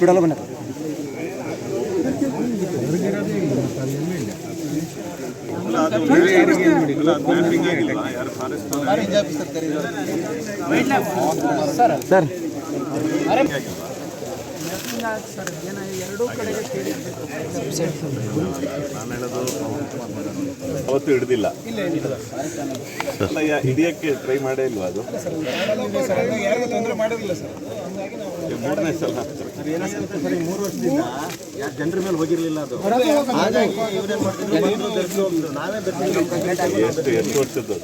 ಸ್ಪೀಡಲ್ಲ ಬಂದ ಸರ್. ನಾನು ಹೇಳೋದು ಅವತ್ತು ಹಿಡ್ದಿಲ್ಲ ಹಿಡಿಯಕ್ಕೆ ಟ್ರೈ ಮಾಡೇ ಇಲ್ವಾ ಅದು? ಮೂರನೇ ಸಲ. ಮೂರು ವರ್ಷದಿಂದ ಜನರ ಮೇಲೆ ಹೋಗಿರ್ಲಿಲ್ಲ ಅದು ಮಾಡ್ತಿದ್ರು ನಾವೇ ಎಷ್ಟು ಎಷ್ಟು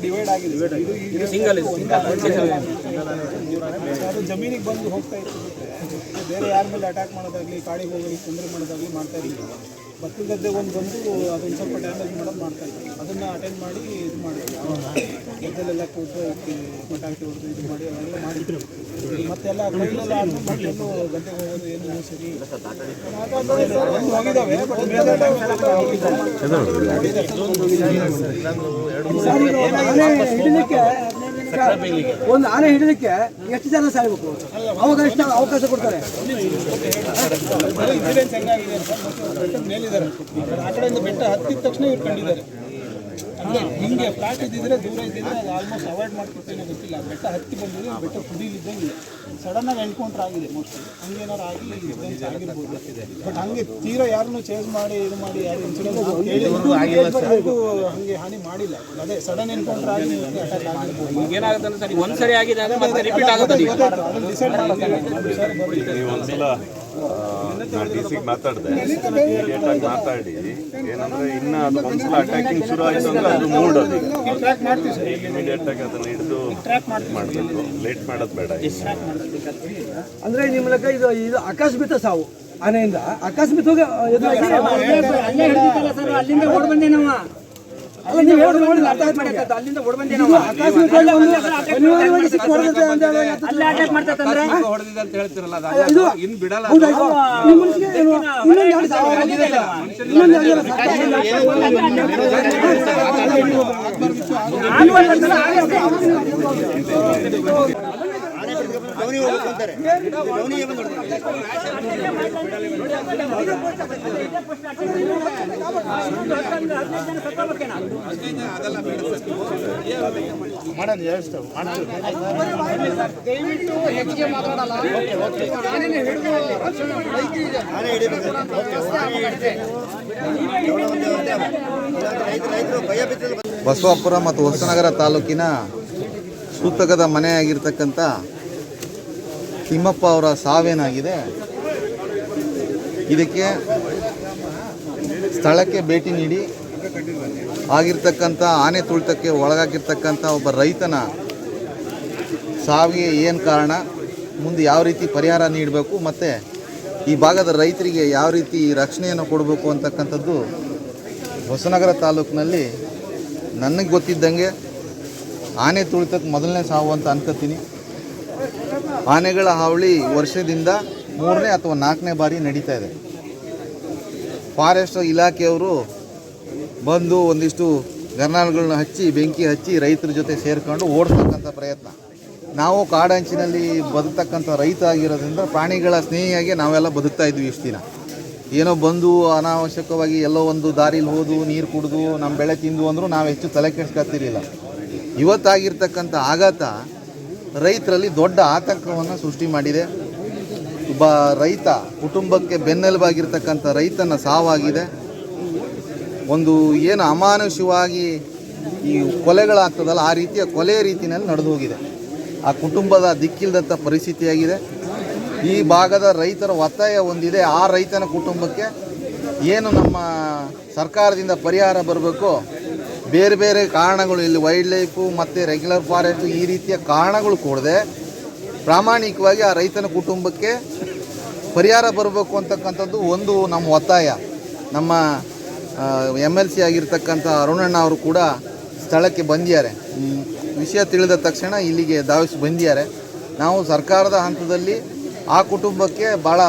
ಡಿವೈಡ್ ಆಗಿದೆ ಅದು ಜಮೀನಿಗೆ ಬಂದು ಹೋಗ್ತಾ ಇತ್ತು ಬೇರೆ ಯಾರ ಮೇಲೆ ಅಟ್ಯಾಕ್ ಮಾಡೋದಾಗ್ಲಿ, ಕಾಡಿಗೆ ಹೋಗಲಿ ತೊಂದರೆ ಮಾಡೋದಾಗ್ಲಿ ಮಾಡ್ತಾ ಇರಲಿಲ್ಲ ಭತ್ತದ ಗದ್ದೆ ಒಂದು ಬಂದು ಅದೊಂದು ಸ್ವಲ್ಪ ಡ್ಯಾಮೇಜ್ ಮಾಡೋದು ಮಾಡ್ತಾ ಇತ್ತು ಅದನ್ನ ಅಟೆಂಡ್ ಮಾಡಿ ಇದು ಮಾಡಿದ್ರು ಗದ್ದೆಲೆಲ್ಲ ಕೂತು ಮಟಾಕಿ ಹೊಡೆದು ಇದು ಮಾಡಿ ಅವೆಲ್ಲ ಮಾಡಿದ್ರು. ಮತ್ತೆಲ್ಲ ಕೈಲೆಲ್ಲ ಆದ್ಮೇಲೆ ಮತ್ತೆಲ್ಲೂ ಗದ್ದೆಗೆ ಹೋಗೋದು ಏನು ಸರಿ. ಹೋಗಿದ್ದಾವೆ ಬಟ್ ಒಂದು ಆನೆ ಹಿಡಿದಕ್ಕೆ ಎಷ್ಟು ಜನ ಸಾಯ್ಬೇಕು? ಅವಾಗ ಎಷ್ಟು ಅವಕಾಶ ಕೊಡ್ತಾರೆ? ಬೆಟ್ಟ ಹತ್ತಿದ ತಕ್ಷಣ ಇವ್ರು ಕಂಡಿದ್ದಾರೆ. ಅಂದ್ರೆ ಹಿಂಗೆ ಫ್ಲಾಟ್ ಇದ್ದಿದ್ರೆ ದೂರ ಇದ್ದಿದ್ರೆ ಅದು ಆಲ್ಮೋಸ್ಟ್ ಅವಾಯ್ಡ್ ಮಾಡ್ಕೊಡ್ತೇನೆ ಗೊತ್ತಿಲ್ಲ ಬೆಟ್ಟ ಹತ್ತಿ ಬಂದಿದೆ ಬೆಟ್ಟ ಕುದಿಲಿದ್ದಂಗೆ ಸಡನ್ ಆಗಿ ಎನ್ಕೌಂಟರ್ ಆಗಿದೆ ಮೋಸ್ಟ್ಲಿ ಹಂಗೇನಾರು ಆಗಿ ಇನ್ಸಿಡೆನ್ಸ್ ಆಗಿರ್ಬೋದು ಬಟ್ ಹಂಗೆ ತೀರಾ ಯಾರನ್ನು ಚೇಂಜ್ ಮಾಡಿ ಇದು ಮಾಡಿ ಯಾರು ಇನ್ಸಿಡೆನ್ಸ್ ಹಂಗೆ ಹಾನಿ ಮಾಡಿಲ್ಲ ಅದೇ ಸಡನ್ ಎನ್ಕೌಂಟರ್ ಆಗಿ ಅಟ್ಯಾಕ್ ಆಗಿರ್ಬೋದು ಏನಾಗುತ್ತೆ ಸರಿ ಒಂದ್ಸರಿ ಆಗಿದೆ ಅಂದ್ರೆ ಮತ್ತೆ ರಿಪೀಟ್ ಆಗುತ್ತೆ ಡಿಸೈಡ್ ಮಾಡ್ತೀವಿ ನಾನು ಡಿ ಸಿಗೆ ಮಾತಾಡಿದೆ. ಇಮಿಡಿಯೇಟಾಗಿ ಮಾತಾಡಿ. ಏನಂದ್ರೆ ಇನ್ನ ಅದು ಒಂದ್ಸಲ ಅಟ್ಯಾಕಿಂಗ್ ಶುರು ಆಯ್ತು ಅಂದ್ರೆ ಅದು ಮೂಡ್ ಅದು ಸರ್ ಇಮಿಡಿಯೇಟಾಗಿ ಅದನ್ನ ಹಿಡಿದು ಮಾಡಬೇಕು. ಲೇಟ್ ಮಾಡೋದು ಬೇಡ ಅಂದ್ರೆ ನಿಮ್ಮ ಲೆಕ್ಕ ಇದು ಇದು ಆಕಸ್ಮಿತ ಸಾವು. ಆನೆಯಿಂದ ಓಡ್ ಎದುರಾಗಿ ಅಲ್ಲಿಂದ ಓಡ್ ಬಂದೆ ನಾವು ಅಲ್ಲ ನೀವು ನೋಡಿ ಅಲ್ಲಿಂದ ಓಡ್ ಬಂದೆ ಇದು ಆಕಸ್ಮಿಕವಾಗಿ ಅನಿವಾರ್ಯವಾಗಿ ಸಿಕ್ಕು ಹೊಡೆದಿದೆ ಅಂತ ಹೇಳುವಾಗ ಅದು- ಅಲ್ಲೇ ಅಟ್ಯಾಕ್ ಮಾಡ್ತಂದ್ರೆ ಹೊಡೆದಿದೆ ಅಂತ ಹೇಳ್ತಿರಲ್ಲ ಅದು ಇದು ಇನ್ ಬಿಡಲ್ಲ ಹೌದಾ ಇದು? ನಿಮ್ಮ ಮನಸ್ಸಿಗೆ ಇನ್ನೊಂದು ಎರಡು ಸಾವಿರ ಇನ್ನೊಂದು ಎರಡು ಸಾವಿರ ರೈತರು ಭಯ ಬಿದ್ದಲ್ಲಿ ಬಸವಾಪುರ ಮತ್ತು ಹೊಸನಗರ ತಾಲೂಕಿನ ಸೂತಕದ ಮನೆಯಾಗಿರ್ತಕ್ಕಂಥ ತಿಮ್ಮಪ್ಪ ಅವರ ಸಾವೇನಾಗಿದೆ? ಇದಕ್ಕೆ ಸ್ಥಳಕ್ಕೆ ಭೇಟಿ ನೀಡಿ, ಆಗಿರ್ತಕ್ಕಂಥ ಆನೆ ತುಳಿತಕ್ಕೆ ಒಳಗಾಗಿರ್ತಕ್ಕಂಥ ಒಬ್ಬ ರೈತನ ಸಾವಿಗೆ ಏನು ಕಾರಣ? ಮುಂದೆ ಯಾವ ರೀತಿ ಪರಿಹಾರ ನೀಡಬೇಕು? ಮತ್ತು ಈ ಭಾಗದ ರೈತರಿಗೆ ಯಾವ ರೀತಿ ರಕ್ಷಣೆಯನ್ನು ಕೊಡಬೇಕು ಅಂತಕ್ಕಂಥದ್ದು ಹೊಸನಗರ ತಾಲೂಕಿನಲ್ಲಿ ನನಗೆ ಗೊತ್ತಿದ್ದಂಗೆ ಆನೆ ತುಳಿತಕ್ಕೆ ಮೊದಲನೇ ಸಾವು ಅಂತ ಅನ್ಕೋತೀನಿ. ಆನೆಗಳ ಹಾವಳಿ ವರ್ಷದಿಂದ ಮೂರನೇ ಅಥವಾ ನಾಲ್ಕನೇ ಬಾರಿ ನಡೀತಾ ಇದೆ. ಫಾರೆಸ್ಟ್ ಇಲಾಖೆಯವರು ಬಂದು ಒಂದಿಷ್ಟು ಗರ್ನಾಲ್ಗಳನ್ನ ಹಚ್ಚಿ, ಬೆಂಕಿ ಹಚ್ಚಿ ರೈತರ ಜೊತೆ ಸೇರಿಕೊಂಡು ಓಡಿಸ್ತಕ್ಕಂಥ ಪ್ರಯತ್ನ. ನಾವು ಕಾಡಂಚಿನಲ್ಲಿ ಬದುಕ್ತಕ್ಕಂಥ ರೈತ ಆಗಿರೋದ್ರಿಂದ ಪ್ರಾಣಿಗಳ ಸ್ನೇಹಿಯಾಗಿ ನಾವೆಲ್ಲ ಬದುಕ್ತಾ ಇದ್ವಿ ಇಷ್ಟು ದಿನ. ಏನೋ ಬಂದು ಅನಾವಶ್ಯಕವಾಗಿ ಎಲ್ಲೋ ಒಂದು ದಾರಿಲಿ ಹೋದು, ನೀರು ಕುಡಿದು ನಮ್ಮ ಬೆಳೆ ತಿಂದು ಅಂದರೂ ನಾವು ಹೆಚ್ಚು ತಲೆ ಕೆಡ್ಸ್ಕೊತಿರ್ಲಿಲ್ಲ. ಇವತ್ತಾಗಿರ್ತಕ್ಕಂಥ ಆಘಾತ ರೈತರಲ್ಲಿ ದೊಡ್ಡ ಆತಂಕವನ್ನು ಸೃಷ್ಟಿ ಮಾಡಿದೆ. ಒಬ್ಬ ರೈತ ಕುಟುಂಬಕ್ಕೆ ಬೆನ್ನೆಲುಬಾಗಿರ್ತಕ್ಕಂಥ ರೈತನ ಸಾವಾಗಿದೆ. ಒಂದು ಏನು ಅಮಾನುಷವಾಗಿ ಈ ಕೊಲೆಗಳಾಗ್ತದಲ್ಲ, ಆ ರೀತಿಯ ಕೊಲೆ ರೀತಿಯಲ್ಲಿ ನಡೆದು ಹೋಗಿದೆ. ಆ ಕುಟುಂಬದ ದಿಕ್ಕಿಲ್ದಂಥ ಪರಿಸ್ಥಿತಿಯಾಗಿದೆ. ಈ ಭಾಗದ ರೈತರ ಒತ್ತಾಯ ಒಂದಿದೆ, ಆ ರೈತನ ಕುಟುಂಬಕ್ಕೆ ಏನು ನಮ್ಮ ಸರ್ಕಾರದಿಂದ ಪರಿಹಾರ ಬರಬೇಕು ಬೇರೆ ಬೇರೆ ಕಾರಣಗಳು, ಇಲ್ಲಿ ವೈಲ್ಡ್ ಲೈಫು ಮತ್ತು ರೆಗ್ಯುಲರ್ ಫಾರೆಸ್ಟು ಈ ರೀತಿಯ ಕಾರಣಗಳು ಕೊಡದೆ ಪ್ರಾಮಾಣಿಕವಾಗಿ ಆ ರೈತನ ಕುಟುಂಬಕ್ಕೆ ಪರಿಹಾರ ಬರಬೇಕು ಅಂತಕ್ಕಂಥದ್ದು ಒಂದು ನಮ್ಮ ಒತ್ತಾಯ. ನಮ್ಮ ಎಂ ಎಲ್ ಸಿ ಆಗಿರ್ತಕ್ಕಂಥ ಅರುಣಣ್ಣ ಅವರು ಕೂಡ ಸ್ಥಳಕ್ಕೆ ಬಂದಿದ್ದಾರೆ. ವಿಷಯ ತಿಳಿದ ತಕ್ಷಣ ಇಲ್ಲಿಗೆ ಧಾವಿಸಿ ಬಂದಿದ್ದಾರೆ. ನಾವು ಸರ್ಕಾರದ ಹಂತದಲ್ಲಿ ಆ ಕುಟುಂಬಕ್ಕೆ ಭಾಳ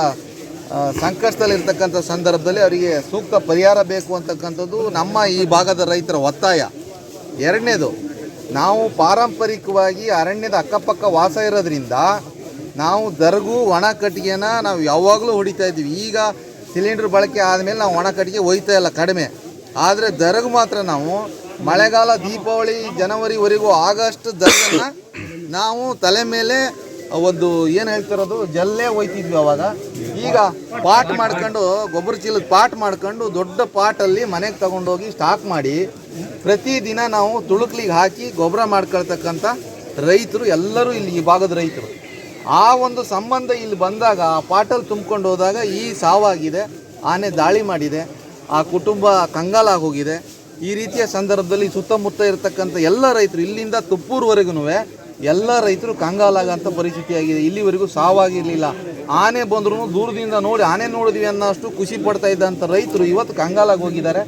ಸಂಕಷ್ಟದಲ್ಲಿರ್ತಕ್ಕಂಥ ಸಂದರ್ಭದಲ್ಲಿ ಅವರಿಗೆ ಸೂಕ್ತ ಪರಿಹಾರ ಬೇಕು ಅಂತಕ್ಕಂಥದ್ದು ನಮ್ಮ ಈ ಭಾಗದ ರೈತರ ಒತ್ತಾಯ. ಎರಡನೇದು, ನಾವು ಪಾರಂಪರಿಕವಾಗಿ ಅರಣ್ಯದ ಅಕ್ಕಪಕ್ಕ ವಾಸ ಇರೋದ್ರಿಂದ ನಾವು ದರ್ಗು ಒಣ ಕಟ್ಟಿಗೆನ ನಾವು ಯಾವಾಗಲೂ ಹೊಡಿತಾ ಇದ್ದೀವಿ. ಈಗ ಸಿಲಿಂಡ್ರ್ ಬಳಕೆ ಆದಮೇಲೆ ನಾವು ಒಣ ಕಟ್ಟಿಗೆ ಒಯ್ತಾ ಇಲ್ಲ ಕಡಿಮೆ. ಆದರೆ ದರಗು ಮಾತ್ರ ನಾವು ಮಳೆಗಾಲ, ದೀಪಾವಳಿ, ಜನವರಿವರೆಗೂ ಆಗಸ್ಟ್ ದರ್ಗನ್ನು ನಾವು ತಲೆ ಮೇಲೆ ಒಂದು ಏನು ಹೇಳ್ತಿರೋದು ಜಲ್ಲೇ ಒಯ್ತಿದ್ವಿ ಅವಾಗ. ಈಗ ಪಾಟ್ ಮಾಡ್ಕೊಂಡು ಗೊಬ್ಬರ ಚೀಲದ ಪಾಟ್ ಮಾಡ್ಕೊಂಡು ದೊಡ್ಡ ಪಾಟಲ್ಲಿ ಮನೆಗೆ ತಗೊಂಡೋಗಿ ಸ್ಟಾಕ್ ಮಾಡಿ ಪ್ರತಿ ದಿನ ನಾವು ತುಳುಕ್ಲಿಗೆ ಹಾಕಿ ಗೊಬ್ಬರ ಮಾಡ್ಕೊಳ್ತಕ್ಕಂಥ ರೈತರು ಎಲ್ಲರೂ ಇಲ್ಲಿ ಈ ಭಾಗದ ರೈತರು. ಆ ಒಂದು ಸಂಬಂಧ ಇಲ್ಲಿ ಬಂದಾಗ, ಆ ಪಾಟಲ್ಲಿ ತುಂಬ್ಕೊಂಡು ಹೋದಾಗ ಈ ಸಾವಾಗಿದೆ, ಆನೆ ದಾಳಿ ಮಾಡಿದೆ, ಆ ಕುಟುಂಬ ಕಂಗಾಲಾಗಿ ಹೋಗಿದೆ ಈ ರೀತಿಯ ಸಂದರ್ಭದಲ್ಲಿ ಸುತ್ತಮುತ್ತ ಇರತಕ್ಕಂಥ ಎಲ್ಲ ರೈತರು, ಇಲ್ಲಿಂದ ತುಪ್ಪೂರ್ವರೆಗೂ ಎಲ್ಲ ರೈತರು ಕಂಗಾಲಾಗಂಥ ಪರಿಸ್ಥಿತಿಯಾಗಿದೆ. ಇಲ್ಲಿವರೆಗೂ ಸಾವಾಗಿರಲಿಲ್ಲ. ಆನೆ ಬಂದ್ರು ದೂರದಿಂದ ನೋಡಿ ಆನೆ ನೋಡಿದ್ವಿ ಅನ್ನೋಷ್ಟು ಖುಷಿ ಪಡ್ತಾ ಇದ್ದಂಥ ರೈತರು ಇವತ್ತು ಕಂಗಾಲಾಗಿ ಹೋಗಿದ್ದಾರೆ.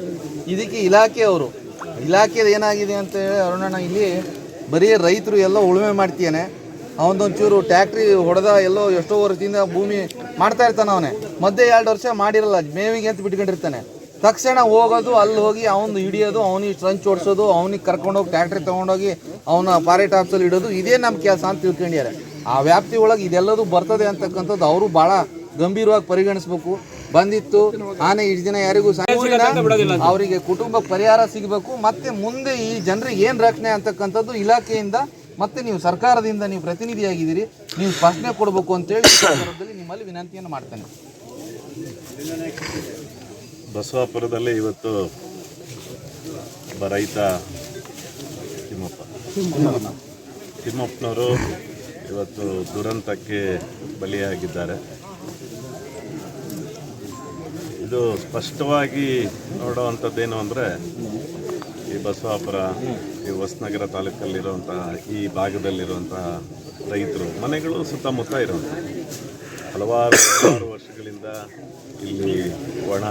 ಇದಕ್ಕೆ ಇಲಾಖೆಯವರು ಇಲಾಖೆದು ಏನಾಗಿದೆ ಅಂತ ಹೇಳಿ ಅರುಣಣ್ಣ, ಇಲ್ಲಿ ಬರೀ ರೈತರು ಎಲ್ಲ ಉಳುಮೆ ಮಾಡ್ತೀಯಾನೆ. ಅವನೊಂಚೂರು ಟ್ಯಾಕ್ಟ್ರಿ ಹೊಡೆದ ಎಲ್ಲೋ ಎಷ್ಟೋ ವರ್ಷದಿಂದ ಭೂಮಿ ಮಾಡ್ತಾ ಇರ್ತಾನೆ ಅವನೇ. ಮಧ್ಯೆ ಎರಡು ವರ್ಷ ಮಾಡಿರಲ್ಲ, ಮೇವಿಗೆ ಅಂತ ಬಿಟ್ಕೊಂಡಿರ್ತಾನೆ. ತಕ್ಷಣ ಹೋಗೋದು, ಅಲ್ಲಿ ಹೋಗಿ ಅವನು ಹಿಡಿಯೋದು, ಅವನಿಗೆ ಸಂಚು ಓಡಿಸೋದು, ಅವನಿಗೆ ಕರ್ಕೊಂಡೋಗಿ ಟ್ಯಾಕ್ಟ್ರಿ ತೊಗೊಂಡೋಗಿ ಅವನ ಪಾರೇಟ್ ಆಫ್ಸಲ್ಲಿ ಇಡೋದು, ಇದೇ ನಮ್ಮ ಕೆಲಸ ಅಂತ ತಿಳ್ಕೊಂಡಿದ್ದಾರೆ. ಆ ವ್ಯಾಪ್ತಿ ಒಳಗೆ ಇದೆಲ್ಲದೂ ಬರ್ತದೆ ಅಂತಕ್ಕಂಥದ್ದು ಅವರು ಭಾಳ ಗಂಭೀರವಾಗಿ ಪರಿಗಣಿಸ್ಬೇಕು. ಬಂದಿತ್ತು, ಆನೆ ಇಷ್ಟು ದಿನ ಯಾರಿಗೂ ಅವರಿಗೆ ಕುಟುಂಬ ಪರಿಹಾರ ಸಿಗಬೇಕು. ಮತ್ತೆ ಮುಂದೆ ಈ ಜನರಿಗೆ ಏನು ರಕ್ಷಣೆ ಅಂತಕ್ಕಂಥದ್ದು ಇಲಾಖೆಯಿಂದ ಮತ್ತೆ ನೀವು ಸರ್ಕಾರದಿಂದ ನೀವು ಪ್ರತಿನಿಧಿಯಾಗಿದ್ದೀರಿ. ನೀವು ಸ್ಪಷ್ಟನೆ ಕೊಡಬೇಕು ಅಂತೇಳಿ ನಿಮ್ಮಲ್ಲಿ ವಿನಂತಿಯನ್ನು ಮಾಡ್ತೇನೆ. ಬಸವಾಪುರದಲ್ಲಿ ಇವತ್ತು ರೈತ ತಿಮ್ಮಪ್ಪ. ತಿಮ್ಮಪ್ಪನವರು ಇವತ್ತು ದುರಂತಕ್ಕೆ ಬಲಿಯಾಗಿದ್ದಾರೆ. ಇದು ಸ್ಪಷ್ಟವಾಗಿ ನೋಡುವಂಥದ್ದೇನು ಅಂದರೆ ಈ ಬಸವಾಪುರ, ಈ ಹೊಸನಗರ ತಾಲೂಕಲ್ಲಿರುವಂತಹ, ಈ ಭಾಗದಲ್ಲಿರುವಂತಹ ರೈತರು, ಮನೆಗಳು ಸುತ್ತಮುತ್ತ ಇರುವಂಥ ಹಲವಾರು ಹಲವಾರು ವರ್ಷಗಳಿಂದ ಇಲ್ಲಿ ಒಣ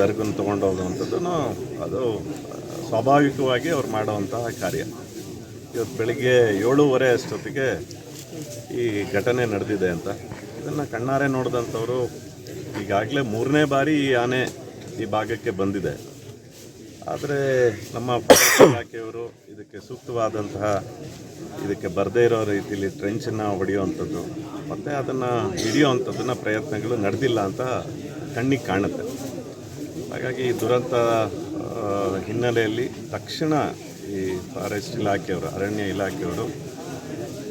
ದರ್ಗನ್ನು ತೊಗೊಂಡು ಹೋಗುವಂಥದ್ದು ಅದು ಸ್ವಾಭಾವಿಕವಾಗಿ ಅವ್ರು ಮಾಡುವಂತಹ ಕಾರ್ಯ. ಇವತ್ತು ಬೆಳಿಗ್ಗೆ ಏಳೂವರೆ ಅಷ್ಟೊತ್ತಿಗೆ ಈ ಘಟನೆ ನಡೆದಿದೆ ಅಂತ. ಇದನ್ನು ಕಣ್ಣಾರೆ ನೋಡಿದಂಥವರು ಈಗಾಗಲೇ ಮೂರನೇ ಬಾರಿ ಈ ಆನೆ ಈ ಭಾಗಕ್ಕೆ ಬಂದಿದೆ. ಆದರೆ ನಮ್ಮ ಇಲಾಖೆಯವರು ಇದಕ್ಕೆ ಸೂಕ್ತವಾದಂತಹ ಇದಕ್ಕೆ ಬರದೇ ಇರೋ ರೀತಿಯಲ್ಲಿ ಟ್ರೆಂಚನ್ನು ಹೊಡೆಯುವಂಥದ್ದು, ಮತ್ತು ಅದನ್ನು ಹಿಡಿಯುವಂಥದ್ದನ್ನು ಪ್ರಯತ್ನಗಳು ನಡೆದಿಲ್ಲ ಅಂತ ಕಣ್ಣಿಗೆ ಕಾಣುತ್ತೆ. ಹಾಗಾಗಿ ಈ ದುರಂತ ಹಿನ್ನೆಲೆಯಲ್ಲಿ ತಕ್ಷಣ ಫಾರೆಸ್ಟ್ ಇಲಾಖೆಯವರು, ಅರಣ್ಯ ಇಲಾಖೆಯವರು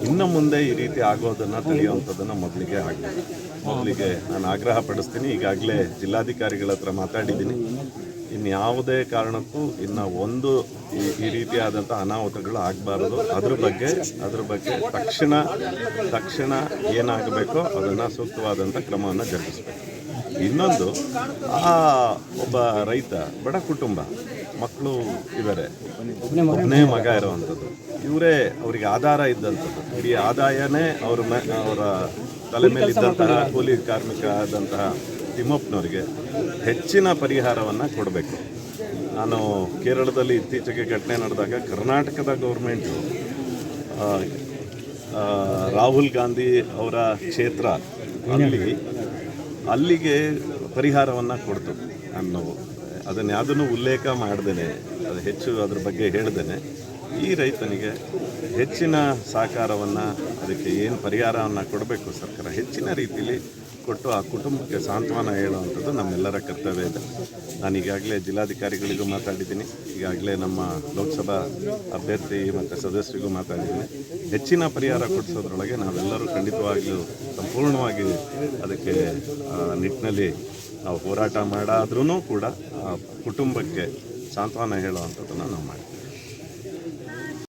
ಇನ್ನು ಮುಂದೆ ಈ ರೀತಿ ಆಗೋದನ್ನು ತಿಳಿಯುವಂಥದ್ದನ್ನು ಮೊದಲಿಗೆ ಆಗಬೇಕು ಮೊದಲಿಗೆ ನಾನು ಆಗ್ರಹ ಪಡಿಸ್ತೀನಿ. ಈಗಾಗಲೇ ಜಿಲ್ಲಾಧಿಕಾರಿಗಳ ಹತ್ರ ಮಾತಾಡಿದ್ದೀನಿ. ಇನ್ಯಾವುದೇ ಕಾರಣಕ್ಕೂ ಇನ್ನು ಒಂದು ಈ ಈ ರೀತಿಯಾದಂಥ ಅನಾಹುತಗಳು ಆಗಬಾರದು. ಅದ್ರ ಬಗ್ಗೆ ಅದ್ರ ಬಗ್ಗೆ ತಕ್ಷಣ ತಕ್ಷಣ ಏನಾಗಬೇಕೋ ಅದನ್ನು ಸೂಕ್ತವಾದಂಥ ಕ್ರಮವನ್ನು ಜರುಗಿಸಬೇಕು. ಇನ್ನೊಂದು, ಆ, ಒಬ್ಬ ರೈತ, ಬಡ ಕುಟುಂಬ ಮಕ್ಕಳು ಇದ್ದಾರೆ ಒಬ್ಬನೇ ಮಗ ಇರುವಂಥದ್ದು. ಇವರೇ ಅವರಿಗೆ ಆಧಾರ ಇದ್ದಂಥದ್ದು. ಇಡೀ ಆದಾಯನೇ ಅವ್ರ ಮೇ ಅವರ ತಲೆ ಮೇಲಿದ್ದಂತಹ ಕೂಲಿ ಕಾರ್ಮಿಕ ಆದಂತಹ ತಿಮ್ಮಪ್ಪನವರಿಗೆ ಹೆಚ್ಚಿನ ಪರಿಹಾರವನ್ನು ಕೊಡಬೇಕು. ನಾನು ಕೇರಳದಲ್ಲಿ ಇತ್ತೀಚೆಗೆ ಘಟನೆ ನಡೆದಾಗ ಕರ್ನಾಟಕದ ಗೌರ್ಮೆಂಟು ರಾಹುಲ್ ಗಾಂಧಿ ಅವರ ಕ್ಷೇತ್ರ ಅಲ್ಲಿ ಅಲ್ಲಿಗೆ ಪರಿಹಾರವನ್ನು ಕೊಡ್ತು ನಾನು ಅದನ್ನು ಯಾವುದನ್ನು ಉಲ್ಲೇಖ ಮಾಡ್ದೇನೆ, ಅದು ಹೆಚ್ಚು ಅದ್ರ ಬಗ್ಗೆ ಹೇಳ್ದೇನೆ, ಈ ರೈತನಿಗೆ ಹೆಚ್ಚಿನ ಸಹಕಾರವನ್ನು ಅದಕ್ಕೆ ಏನು ಪರಿಹಾರವನ್ನು ಕೊಡಬೇಕು ಸರ್ಕಾರ? ಹೆಚ್ಚಿನ ರೀತಿಯಲ್ಲಿ ಕೊಟ್ಟು ಆ ಕುಟುಂಬಕ್ಕೆ ಸಾಂತ್ವನ ಹೇಳುವಂಥದ್ದು ನಮ್ಮೆಲ್ಲರ ಕರ್ತವ್ಯ ಇದೆ. ನಾನು ಈಗಾಗಲೇ ಜಿಲ್ಲಾಧಿಕಾರಿಗಳಿಗೂ ಮಾತಾಡಿದ್ದೀನಿ, ಈಗಾಗಲೇ ನಮ್ಮ ಲೋಕಸಭಾ ಅಭ್ಯರ್ಥಿ ಮತ್ತು ಸದಸ್ಯರಿಗೂ ಮಾತಾಡಿದ್ದೀನಿ. ಹೆಚ್ಚಿನ ಪರಿಹಾರ ಕೊಡಿಸೋದ್ರೊಳಗೆ ನಾವೆಲ್ಲರೂ ಖಂಡಿತವಾಗಿಯೂ ಸಂಪೂರ್ಣವಾಗಿ ಅದಕ್ಕೆ ನಿಟ್ಟಿನಲ್ಲಿ ನಾವು ಹೋರಾಟ ಮಾಡಾದ್ರೂ ಕೂಡ ಆ ಕುಟುಂಬಕ್ಕೆ ಸಾಂತ್ವನ ಹೇಳುವಂಥದ್ದನ್ನು ನಾವು ಮಾಡ್ತೀವಿ.